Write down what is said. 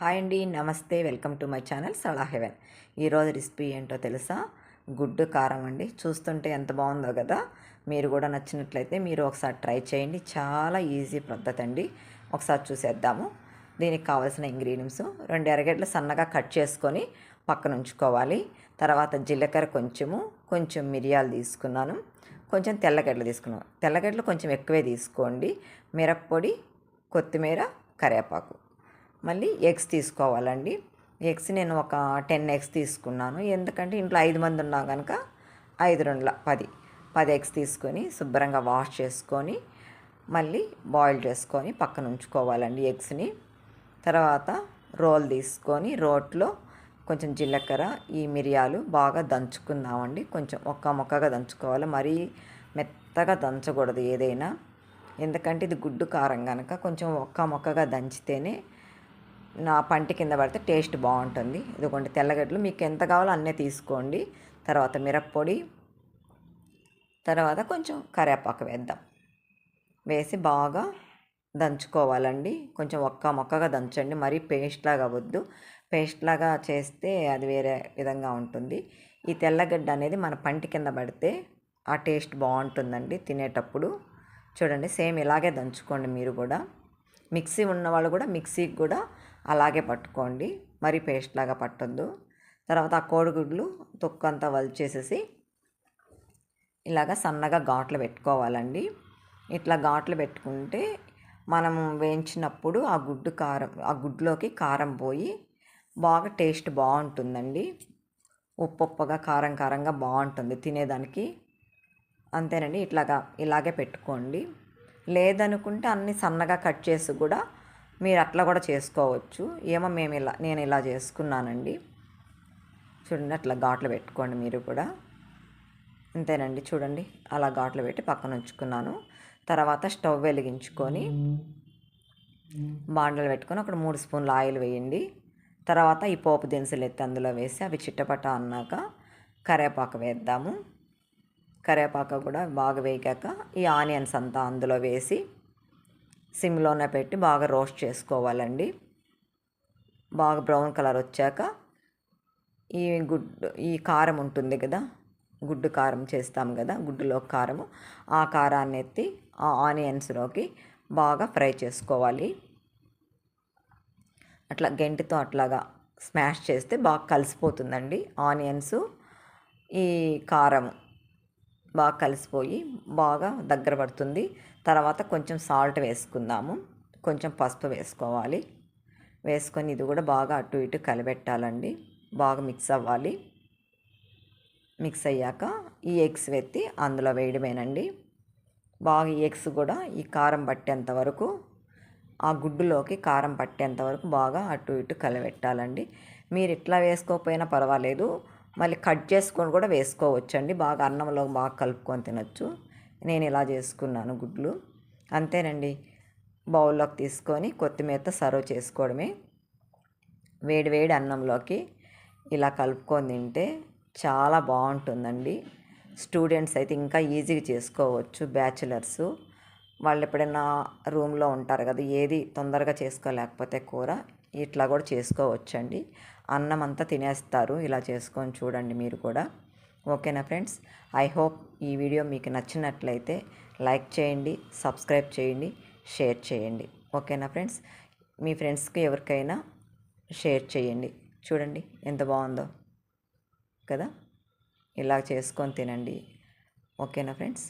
Hi అండి నమస్తే welcome to my channel సలా హెవెన్. ఈరోజు రెసిపీ ఏంటో తెలుసా? గుడ్డు కారం అండి. చూస్తుంటే ఎంత బాగుందో కదా? మీరు కూడా నచ్చినట్లయితే మీరు ఒకసారి ట్రై చేయండి. చాలా ఈజీ పద్ధతి అండి. ఒకసారి చూసేద్దాము. దీనికి కావాల్సిన ఇంగ్రీడియంట్స్. రెండు ఎరగడ్లు సన్నగా కట్ చేసుకొని పక్కన ఉంచుకోవాలి. తర్వాత జీలకర్ర కొంచెము కొంచెం మిరియాలు తీసుకున్నాను. కొంచెం తెల్లగడ్డలు తీసుకున్నాను. తెల్లగడ్డలు కొంచెం ఎక్కువే తీసుకోండి. మిరప్పొడి కొత్తిమీర కరివేపాకు. మళ్ళీ ఎగ్స్ తీసుకోవాలండి. ఎగ్స్ నేను ఒక టెన్ ఎగ్స్ తీసుకున్నాను. ఎందుకంటే ఇంట్లో ఐదు మంది ఉన్నా కనుక ఐదు రెండుల పది. పది ఎగ్స్ తీసుకొని శుభ్రంగా వాష్ చేసుకొని మళ్ళీ బాయిల్ చేసుకొని పక్కన ఉంచుకోవాలండి ఎగ్స్ని తర్వాత రోల్ తీసుకొని రోట్లో కొంచెం జీలకర్ర ఈ మిరియాలు బాగా దంచుకుందామండి. కొంచెం ఒక్క మొక్కగా దంచుకోవాలి. మరీ మెత్తగా దంచకూడదు ఏదైనా. ఎందుకంటే ఇది గుడ్డు కారం కనుక కొంచెం ఒక్క మొక్కగా దంచితేనే నా పంటి కింద పడితే టేస్ట్ బాగుంటుంది. ఇదిగోండి తెల్లగడ్డలు మీకు ఎంత కావాలో అన్నీ తీసుకోండి. తర్వాత మిరప్పొడి తర్వాత కొంచెం కరివేపాకు వేద్దాం. వేసి బాగా దంచుకోవాలండి. కొంచెం ఒక్క మొక్కగా దంచండి. మరీ పేస్ట్ లాగా అవ్వద్దు పేస్ట్ లాగా చేస్తే అది వేరే విధంగా ఉంటుంది. ఈ తెల్లగడ్డ అనేది మన పంటి కింద పడితే ఆ టేస్ట్ బాగుంటుందండి తినేటప్పుడు. చూడండి సేమ్ ఇలాగే దంచుకోండి మీరు కూడా. మిక్సీ ఉన్న వాళ్ళు కూడా మిక్సీకి కూడా అలాగే పట్టుకోండి. మరీ పేస్ట్ లాగా పట్టొద్దు. తర్వాత ఆ కోడిగుడ్లు తొక్కు అంతా వలిచేసేసి ఇలాగ సన్నగా ఘాట్లు పెట్టుకోవాలండి. ఇట్లా ఘాట్లు పెట్టుకుంటే మనం వేయించినప్పుడు ఆ గుడ్డు కారం ఆ గుడ్లోకి కారం పోయి బాగా టేస్ట్ బాగుంటుందండి. ఉప్పు కారం కారంగా బాగుంటుంది తినేదానికి. అంతేనండి. ఇట్లాగా ఇలాగే పెట్టుకోండి. లేదనుకుంటే అన్ని సన్నగా కట్ చేసి కూడా మీరు అట్లా కూడా చేసుకోవచ్చు. ఏమో మేము ఇలా నేను ఇలా చేసుకున్నానండి. చూడండి అట్లా ఘాట్లు పెట్టుకోండి మీరు కూడా. అంతేనండి చూడండి అలా ఘాట్లు పెట్టి పక్కన ఉంచుకున్నాను. తర్వాత స్టవ్ వెలిగించుకొని బాండలు పెట్టుకొని అక్కడ మూడు స్పూన్లు ఆయిల్ వేయండి. తర్వాత ఈ పోపు దినుసులు ఎత్తి అందులో వేసి అవి చిట్టపట అన్నాక కరివేపాకు వేద్దాము. కరివేపాకు కూడా బాగా వేగాక ఈ ఆనియన్స్ అంతా అందులో వేసి సిమ్లోనే పెట్టి బాగా రోస్ట్ చేసుకోవాలండి. బాగా బ్రౌన్ కలర్ వచ్చాక ఈ గుడ్డు ఈ కారం ఉంటుంది కదా గుడ్డు కారం చేస్తాం కదా గుడ్డులో కారము. ఆ కారాన్ని ఎత్తి ఆ ఆనియన్స్లోకి బాగా ఫ్రై చేసుకోవాలి. అట్లా గెంటితో అట్లాగా స్మాష్ చేస్తే బాగా కలిసిపోతుందండి ఆనియన్స్. ఈ కారం బాగా కలిసిపోయి బాగా దగ్గర పడుతుంది. తర్వాత కొంచెం సాల్ట్ వేసుకుందాము. కొంచెం పసుపు వేసుకోవాలి. వేసుకొని ఇది కూడా బాగా అటు ఇటు కలిపెట్టాలండి. బాగా మిక్స్ అవ్వాలి. మిక్స్ అయ్యాక ఈ ఎగ్స్ వెత్తి అందులో వేయడమేనండి. బాగా ఈ ఎగ్స్ కూడా ఈ కారం పట్టేంత వరకు ఆ గుడ్డులోకి కారం పట్టేంత వరకు బాగా అటు ఇటు కలిపెట్టాలండి. మీరు ఇట్లా వేసుకోకపోయినా పర్వాలేదు. మళ్ళీ కట్ చేసుకొని కూడా వేసుకోవచ్చండి. బాగా అన్నంలో బాగా కలుపుకొని తినొచ్చు. నేను ఇలా చేసుకున్నాను గుడ్లు. అంతేనండి. బౌల్లోకి తీసుకొని కొత్తిమీరతో సర్వ్ చేసుకోవడమే. వేడి వేడి అన్నంలోకి ఇలా కలుపుకొని తింటే చాలా బాగుంటుందండి. స్టూడెంట్స్ అయితే ఇంకా ఈజీగా చేసుకోవచ్చు. బ్యాచిలర్స్ వాళ్ళు ఎప్పుడైనా రూమ్లో ఉంటారు కదా ఏది తొందరగా చేసుకోలేకపోతే కూర ఇట్లా కూడా చేసుకోవచ్చండి. అన్నం అంతా తినేస్తారు. ఇలా చేసుకొని చూడండి మీరు కూడా. ఓకేనా ఫ్రెండ్స్? ఐ హోప్ ఈ వీడియో మీకు నచ్చినట్లయితే లైక్ చేయండి సబ్స్క్రైబ్ చేయండి షేర్ చేయండి. ఓకేనా ఫ్రెండ్స్? మీ ఫ్రెండ్స్కి ఎవరికైనా షేర్ చేయండి. చూడండి ఎంత బాగుందో కదా? ఇలా చేసుకొని తినండి. ఓకేనా ఫ్రెండ్స్?